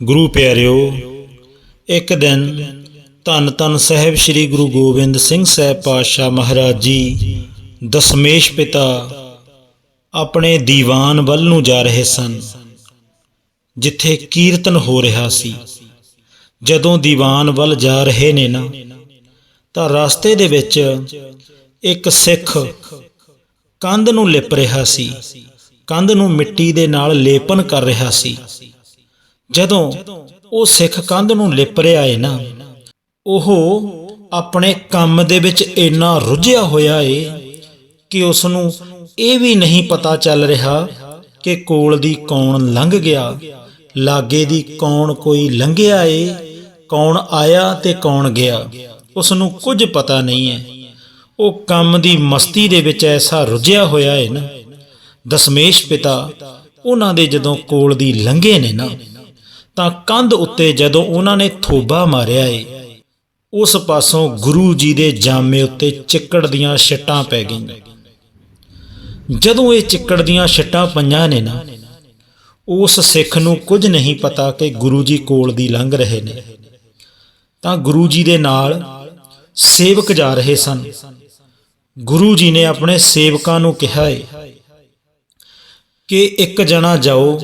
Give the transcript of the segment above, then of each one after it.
ਗੁਰੂ ਪਿਆਰਿਓ, ਇੱਕ ਦਿਨ ਧੰਨ ਧੰਨ ਸਾਹਿਬ ਸ੍ਰੀ ਗੁਰੂ ਗੋਬਿੰਦ ਸਿੰਘ ਸਾਹਿਬ ਪਾਤਸ਼ਾਹ ਮਹਾਰਾਜ ਜੀ, ਦਸ਼ਮੇਸ਼ ਪਿਤਾ ਆਪਣੇ ਦੀਵਾਨ ਵੱਲ ਨੂੰ ਜਾ ਰਹੇ ਸਨ, ਜਿੱਥੇ ਕੀਰਤਨ ਹੋ ਰਿਹਾ ਸੀ। ਜਦੋਂ ਦੀਵਾਨ ਵੱਲ ਜਾ ਰਹੇ ਨੇ ਨਾ, ਤਾਂ ਰਸਤੇ ਦੇ ਵਿੱਚ ਇੱਕ ਸਿੱਖ ਕੰਧ ਨੂੰ ਲਿਪ ਰਿਹਾ ਸੀ, ਕੰਧ ਨੂੰ ਮਿੱਟੀ ਦੇ ਨਾਲ ਲੇਪਨ ਕਰ ਰਿਹਾ ਸੀ। ਜਦੋਂ ਉਹ ਸਿੱਖ ਕੰਧ ਨੂੰ ਲਿਪ ਰਿਹਾ ਏ ਨਾ, ਉਹ ਆਪਣੇ ਕੰਮ ਦੇ ਵਿੱਚ ਇੰਨਾ ਰੁੱਝਿਆ ਹੋਇਆ ਏ ਕਿ ਉਸ ਨੂੰ ਇਹ ਵੀ ਨਹੀਂ ਪਤਾ ਚੱਲ ਰਿਹਾ ਕਿ ਕੋਲ ਦੀ ਕੌਣ ਲੰਘ ਗਿਆ, ਲਾਗੇ ਦੀ ਕੌਣ ਕੋਈ ਲੰਘਿਆ ਏ, ਕੌਣ ਆਇਆ ਤੇ ਕੌਣ ਗਿਆ ਉਸ ਨੂੰ ਕੁਝ ਪਤਾ ਨਹੀਂ ਹੈ ਉਹ ਕੰਮ ਦੀ ਮਸਤੀ ਦੇ ਵਿੱਚ ਐਸਾ ਰੁੱਝਿਆ ਹੋਇਆ ਹੈ ਨਾ, ਦਸ਼ਮੇਸ਼ ਪਿਤਾ ਉਹਨਾਂ ਦੇ ਜਦੋਂ ਕੋਲ ਦੀ ਲੰਘੇ ਨੇ ਨਾ ਤਾਂ ਕੰਧ ਉੱਤੇ ਜਦੋਂ ਉਹਨਾਂ ਨੇ ਥੋਬਾ ਮਾਰਿਆ ਏ, ਉਸ ਪਾਸੋਂ ਗੁਰੂ ਜੀ ਦੇ ਜਾਮੇ ਉੱਤੇ ਚਿੱਕੜ ਦੀਆਂ ਛਿੱਟਾਂ ਪੈ ਗਈਆਂ। ਜਦੋਂ ਇਹ ਚਿੱਕੜ ਦੀਆਂ ਛਿੱਟਾਂ ਪਈਆਂ ਨੇ ਨਾ, ਉਸ ਸਿੱਖ ਨੂੰ ਕੁਝ ਨਹੀਂ ਪਤਾ ਕਿ ਗੁਰੂ ਜੀ ਕੋਲ ਦੀ ਲੰਘ ਰਹੇ ਨੇ। ਤਾਂ ਗੁਰੂ ਜੀ ਦੇ ਨਾਲ ਸੇਵਕ ਜਾ ਰਹੇ ਸਨ। ਗੁਰੂ ਜੀ ਨੇ ਆਪਣੇ ਸੇਵਕਾਂ ਨੂੰ ਕਿਹਾ ਏ ਕਿ ਇੱਕ ਜਣਾ ਜਾਓ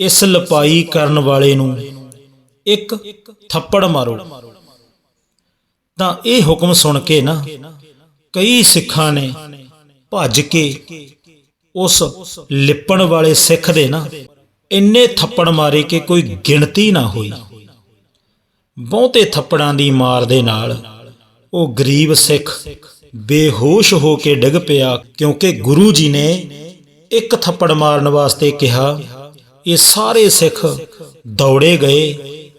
ਇਸ ਲਪਾਈ ਕਰਨ ਵਾਲੇ ਨੂੰ ਇੱਕ ਥੱਪੜ ਮਾਰੋ। ਤਾਂ ਇਹ ਹੁਕਮ ਸੁਣ ਕੇ ਨਾ ਕਈ ਸਿੱਖਾਂ ਨੇ ਭੱਜ ਕੇ ਉਸ ਲਿਪਣ ਵਾਲੇ ਸਿੱਖ ਦੇ ਨਾ ਇੰਨੇ ਥੱਪੜ ਮਾਰੇ ਕਿ ਕੋਈ ਗਿਣਤੀ ਨਾ ਹੋਈ। ਬਹੁਤੇ ਥੱਪੜਾਂ ਦੀ ਮਾਰ ਦੇ ਨਾਲ ਉਹ ਗਰੀਬ ਸਿੱਖ ਬੇਹੋਸ਼ ਹੋ ਕੇ ਡਿੱਗ ਪਿਆ ਕਿਉਂਕਿ ਗੁਰੂ ਜੀ ਨੇ ਇੱਕ ਥੱਪੜ ਮਾਰਨ ਵਾਸਤੇ ਕਿਹਾ ਇਹ ਸਾਰੇ ਸਿੱਖ ਦੌੜੇ ਗਏ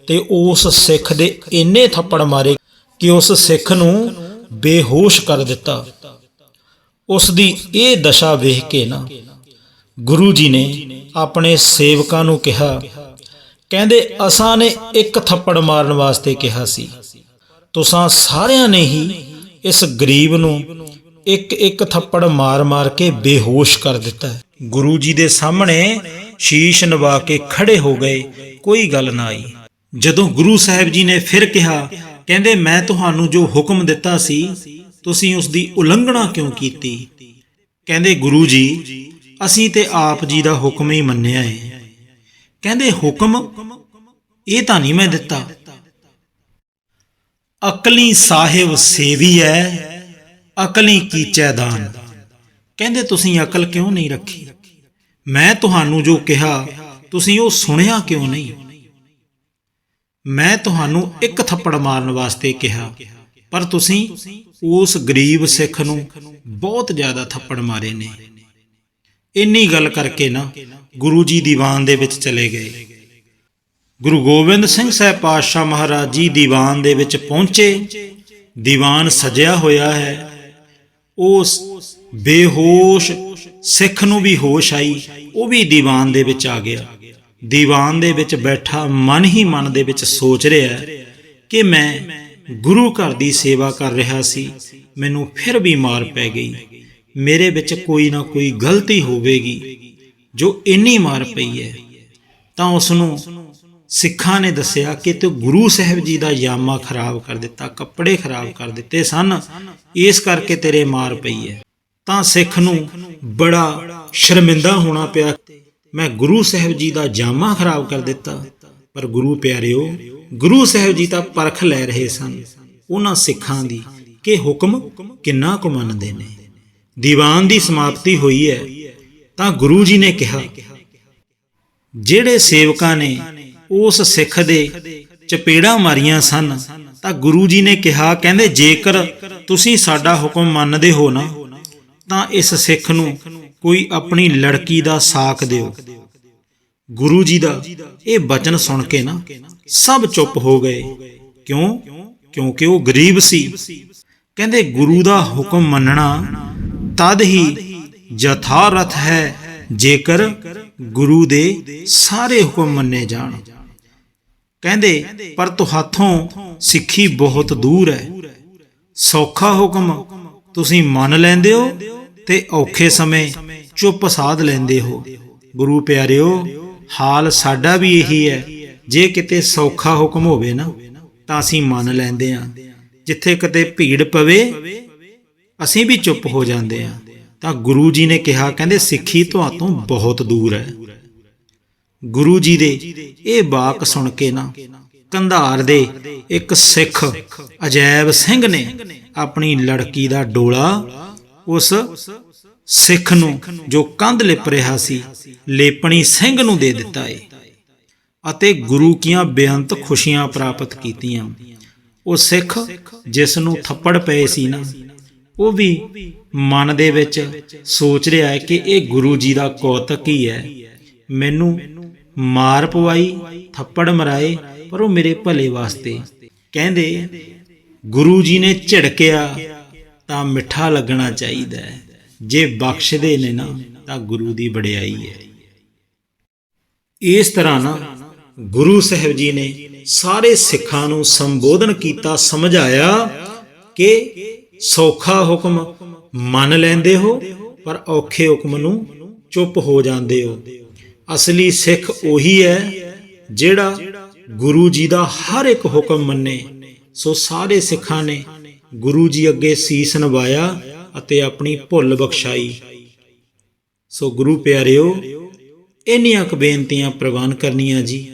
ਤੇ ਉਸ ਸਿੱਖ ਦੇ ਇੰਨੇ ਥੱਪੜ ਮਾਰੇ ਕਿ ਉਸ ਸਿੱਖ ਨੂੰ ਬੇਹੋਸ਼ ਕਰ ਦਿੱਤਾ। ਉਸ ਦੀ ਇਹ ਦਸ਼ਾ ਵੇਖ ਕੇ ਨਾ ਗੁਰੂ ਜੀ ਨੇ ਆਪਣੇ ਸੇਵਕਾਂ ਨੂੰ ਕਿਹਾ, ਕਹਿੰਦੇ, ਅਸਾਂ ਨੇ ਇੱਕ ਥੱਪੜ ਮਾਰਨ ਵਾਸਤੇ ਕਿਹਾ ਸੀ। ਤੁਸਾਂ ਸਾਰਿਆਂ ਨੇ ਹੀ ਇਸ ਗਰੀਬ ਨੂੰ ਇੱਕ ਇੱਕ ਥੱਪੜ ਮਾਰ-ਮਾਰ ਕੇ ਬੇਹੋਸ਼ ਕਰ ਦਿੱਤਾ ਗੁਰੂ ਜੀ ਦੇ ਸਾਹਮਣੇ ਸ਼ੀਸ਼ ਨਵਾ ਕੇ ਖੜੇ ਹੋ ਗਏ, ਕੋਈ ਗੱਲ ਨਾ ਆਈ ਜਦੋਂ ਗੁਰੂ ਸਾਹਿਬ ਜੀ ਨੇ ਫਿਰ ਕਿਹਾ, ਕਹਿੰਦੇ, ਮੈਂ ਤੁਹਾਨੂੰ ਜੋ ਹੁਕਮ ਦਿੱਤਾ ਸੀ, ਤੁਸੀਂ ਉਸ ਦੀ ਉਲੰਘਣਾ ਕਿਉਂ ਕੀਤੀ? ਕਹਿੰਦੇ, ਗੁਰੂ ਜੀ, ਅਸੀਂ ਤੇ ਆਪ ਜੀ ਦਾ ਹੁਕਮ ਹੀ ਮੰਨਿਆ ਹੈ ਕਹਿੰਦੇ, ਹੁਕਮ? ਇਹ ਤਾਂ ਨਹੀਂ ਮੈਂ ਦਿੱਤਾ। ਅਕਲੀ ਸਾਹਿਬ ਸੇਵੀ ਹੈ ਅਕਲੀ ਕੀਚੈ ਦਾਨ। ਕਹਿੰਦੇ, ਤੁਸੀਂ ਅਕਲ ਕਿਉਂ ਨਹੀਂ ਰੱਖੀ? ਮੈਂ ਤੁਹਾਨੂੰ ਜੋ ਕਿਹਾ, ਤੁਸੀਂ ਉਹ ਸੁਣਿਆ ਕਿਉਂ ਨਹੀਂ? ਮੈਂ ਤੁਹਾਨੂੰ ਇੱਕ ਥੱਪੜ ਮਾਰਨ ਵਾਸਤੇ ਕਿਹਾ, ਪਰ ਤੁਸੀਂ ਉਸ ਗਰੀਬ ਸਿੱਖ ਨੂੰ ਬਹੁਤ ਜ਼ਿਆਦਾ ਥੱਪੜ ਮਾਰੇ ਨੇ। ਇੰਨੀ ਗੱਲ ਕਰਕੇ ਨਾ ਗੁਰੂ ਜੀ ਦੀਵਾਨ ਦੇ ਵਿੱਚ ਚਲੇ ਗਏ। ਗੁਰੂ ਗੋਬਿੰਦ ਸਿੰਘ ਸਾਹਿਬ ਪਾਤਸ਼ਾਹ ਮਹਾਰਾਜ ਜੀ ਦੀਵਾਨ ਦੇ ਵਿੱਚ ਪਹੁੰਚੇ। ਦੀਵਾਨ ਸਜਿਆ ਹੋਇਆ ਹੈ। ਉਸ ਬੇਹੋਸ਼, ਸਿੱਖ ਨੂੰ ਵੀ ਹੋਸ਼ ਆਈ, ਉਹ ਵੀ ਦੀਵਾਨ ਦੇ ਵਿੱਚ ਆ ਗਿਆ। ਦੀਵਾਨ ਦੇ ਵਿੱਚ ਬੈਠਾ ਮਨ ਹੀ ਮਨ ਦੇ ਵਿੱਚ ਸੋਚ ਰਿਹਾ ਕਿ ਮੈਂ ਗੁਰੂ ਘਰ ਦੀ ਸੇਵਾ ਕਰ ਰਿਹਾ ਸੀ, ਮੈਨੂੰ ਫਿਰ ਵੀ ਮਾਰ ਪੈ ਗਈ। ਮੇਰੇ ਵਿੱਚ ਕੋਈ ਨਾ ਕੋਈ ਗਲਤੀ ਹੋਵੇਗੀ, ਜੋ ਇੰਨੀ ਮਾਰ ਪਈ ਹੈ। ਤਾਂ ਉਸ ਨੂੰ ਸਿੱਖਾਂ ਨੇ ਦੱਸਿਆ ਕਿ ਤੂੰ ਗੁਰੂ ਸਾਹਿਬ ਜੀ ਦਾ ਯਾਮਾ ਖਰਾਬ ਕਰ ਦਿੱਤਾ, ਕੱਪੜੇ ਖਰਾਬ ਕਰ ਦਿੱਤੇ ਸਨ, ਇਸ ਕਰਕੇ ਤੇਰੇ ਮਾਰ ਪਈ ਹੈ। ਤਾਂ ਸਿੱਖ ਨੂੰ ਬੜਾ ਸ਼ਰਮਿੰਦਾ ਹੋਣਾ ਪਿਆ। ਮੈਂ ਗੁਰੂ ਸਾਹਿਬ ਜੀ ਦਾ ਜਾਮਾ ਖਰਾਬ ਕਰ ਦਿੱਤਾ। ਪਰ ਗੁਰੂ ਪਿਆਰਿਓ, ਗੁਰੂ ਸਾਹਿਬ ਜੀ ਤਾਂ ਪਰਖ ਲੈ ਰਹੇ ਸਨ। ਉਹਨਾਂ ਸਿੱਖਾਂ ਦੀ ਕਿ ਹੁਕਮ ਕਿੰਨਾ ਕੁ ਮੰਨਦੇ ਨੇ। ਦੀਵਾਨ ਦੀ ਸਮਾਪਤੀ ਹੋਈ ਹੈ, ਤਾਂ ਗੁਰੂ ਜੀ ਨੇ ਕਿਹਾ, ਜਿਹੜੇ ਸੇਵਕਾਂ ਨੇ ਉਸ ਸਿੱਖ ਦੇ ਚਪੇੜਾਂ ਮਾਰੀਆਂ ਸਨ, ਤਾਂ ਗੁਰੂ ਜੀ ਨੇ ਕਿਹਾ, ਕਹਿੰਦੇ, ਜੇਕਰ ਤੁਸੀਂ ਸਾਡਾ ਹੁਕਮ ਮੰਨਦੇ ਹੋ ਨਾ ਤਾਂ ਇਸ ਸਿੱਖ ਨੂੰ ਕੋਈ ਆਪਣੀ ਲੜਕੀ ਦਾ ਸਾਕ ਦਿਓ। ਗੁਰੂ ਜੀ ਦਾ ਇਹ ਬਚਨ ਸੁਣ ਕੇ ਨਾ ਸਭ ਚੁੱਪ ਹੋ ਗਏ। ਕਿਉਂ? ਕਿਉਂਕਿ ਉਹ ਗਰੀਬ ਸੀ। ਕਹਿੰਦੇ ਗੁਰੂ ਦਾ ਹੁਕਮ ਮੰਨਣਾ ਤਦ ਹੀ ਯਥਾਰਥ ਹੈ ਜੇਕਰ ਗੁਰੂ ਦੇ ਸਾਰੇ ਹੁਕਮ ਮੰਨੇ ਜਾਣ। ਕਹਿੰਦੇ, ਪਰ ਤੁਹਾਥੋਂ ਸਿੱਖੀ ਬਹੁਤ ਦੂਰ ਹੈ। ਸੌਖਾ ਹੁਕਮ ਤੁਸੀਂ ਮੰਨ ਲੈਂਦੇ ਹੋ ਤੇ ਔਖੇ ਸਮੇਂ ਚੁੱਪ ਸਾਧ ਲੈਂਦੇ ਹੋ। ਗੁਰੂ ਪਿਆਰਿਓ, ਹਾਲ ਸਾਡਾ ਵੀ ਇਹੀ ਹੈ। ਜੇ ਕਿਤੇ ਸੌਖਾ ਹੁਕਮ ਹੋਵੇ ਨਾ, ਤਾਂ ਅਸੀਂ ਮੰਨ ਲੈਂਦੇ ਹਾਂ। ਜਿੱਥੇ ਕਿਤੇ ਭੀੜ ਪਵੇ, ਅਸੀਂ ਵੀ ਚੁੱਪ ਹੋ ਜਾਂਦੇ ਹਾਂ। ਤਾਂ ਗੁਰੂ ਜੀ ਨੇ ਕਿਹਾ, ਕਹਿੰਦੇ, ਸਿੱਖੀ ਤੁਹਾਤੋਂ ਬਹੁਤ ਦੂਰ ਹੈ। ਗੁਰੂ ਜੀ ਦੇ ਇਹ ਬਾਕ ਸੁਣ ਕੇ ਨਾ, ਕੰਧਾਰ ਦੇ ਇੱਕ ਸਿੱਖ ਅਜੈਬ ਸਿੰਘ ਨੇ ਆਪਣੀ ਲੜਕੀ ਦਾ ਡੋਲਾ ਉਸ ਸਿੱਖ ਨੂੰ ਜੋ ਕੰਧ ਲਿਪ ਰਿਹਾ ਸੀ, ਲੇਪਣੀ ਸਿੰਘ ਨੂੰ ਦੇ ਦਿੱਤਾ ਏ ਅਤੇ ਗੁਰੂ ਕੀਆਂ ਬੇਅੰਤ ਖੁਸ਼ੀਆਂ ਪ੍ਰਾਪਤ ਕੀਤੀਆਂ। ਉਹ ਸਿੱਖ ਜਿਸ ਨੂੰ ਥੱਪੜ ਪਏ ਸੀ ਨਾ, ਉਹ ਵੀ ਮਨ ਦੇ ਵਿੱਚ ਸੋਚ ਰਿਹਾ ਹੈ ਕਿ ਇਹ ਗੁਰੂ ਜੀ ਦਾ ਕੌਤਕ ਹੀ ਹੈ। ਮੈਨੂੰ ਮਾਰ ਪਵਾਈ, ਥੱਪੜ ਮਰਾਏ, ਪਰ ਉਹ ਮੇਰੇ ਭਲੇ ਵਾਸਤੇ। ਕਹਿੰਦੇ, ਗੁਰੂ ਜੀ ਨੇ ਝਿੜਕਿਆ ਤਾਂ ਮਿੱਠਾ ਲੱਗਣਾ ਚਾਹੀਦਾ ਹੈ। ਜੇ ਬਖਸ਼ਦੇ ਨੇ ਨਾ, ਤਾਂ ਗੁਰੂ ਦੀ ਵਡਿਆਈ ਹੈ। ਇਸ ਤਰ੍ਹਾਂ ਨਾ ਗੁਰੂ ਸਾਹਿਬ ਜੀ ਨੇ ਸਾਰੇ ਸਿੱਖਾਂ ਨੂੰ ਸੰਬੋਧਨ ਕੀਤਾ, ਸਮਝਾਇਆ ਕਿ ਸੌਖਾ ਹੁਕਮ ਮੰਨ ਲੈਂਦੇ ਹੋ, ਪਰ ਔਖੇ ਹੁਕਮ ਨੂੰ ਚੁੱਪ ਹੋ ਜਾਂਦੇ ਹੋ। ਅਸਲੀ ਸਿੱਖ ਉਹੀ ਹੈ ਜਿਹੜਾ ਗੁਰੂ ਜੀ ਦਾ ਹਰ ਇੱਕ ਹੁਕਮ ਮੰਨੇ। ਸੋ ਸਾਰੇ ਸਿੱਖਾਂ ਨੇ ਗੁਰੂ ਜੀ ਅੱਗੇ ਸੀਸ ਨਵਾਇਆ ਅਤੇ ਆਪਣੀ ਭੁੱਲ ਬਖਸ਼ਾਈ। ਸੋ ਗੁਰੂ ਪਿਆਰਿਓ, ਇੰਨੀਆਂ ਕੁ ਬੇਨਤੀਆਂ ਪ੍ਰਵਾਨ ਕਰਨੀਆਂ ਜੀ।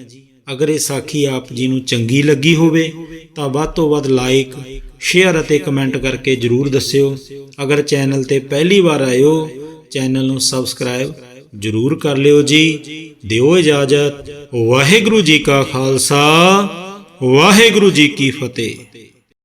ਅਗਰ ਇਹ ਸਾਖੀ ਆਪ ਜੀ ਨੂੰ ਚੰਗੀ ਲੱਗੀ ਹੋਵੇ, ਤਾਂ ਵੱਧ ਤੋਂ ਵੱਧ ਲਾਈਕ ਸ਼ੇਅਰ ਅਤੇ ਕਮੈਂਟ ਕਰਕੇ ਜਰੂਰ ਦੱਸਿਓ। ਅਗਰ ਚੈਨਲ ਤੇ ਪਹਿਲੀ ਵਾਰ ਆਇਓ, ਚੈਨਲ ਨੂੰ ਸਬਸਕ੍ਰਾਈਬ ਜਰੂਰ ਕਰ ਲਿਓ ਜੀ। ਦਿਓ ਇਜਾਜ਼ਤ। ਵਾਹਿਗੁਰੂ ਜੀ ਕਾ ਖਾਲਸਾ, ਵਾਹਿਗੁਰੂ ਜੀ ਕੀ ਫਤਿਹ।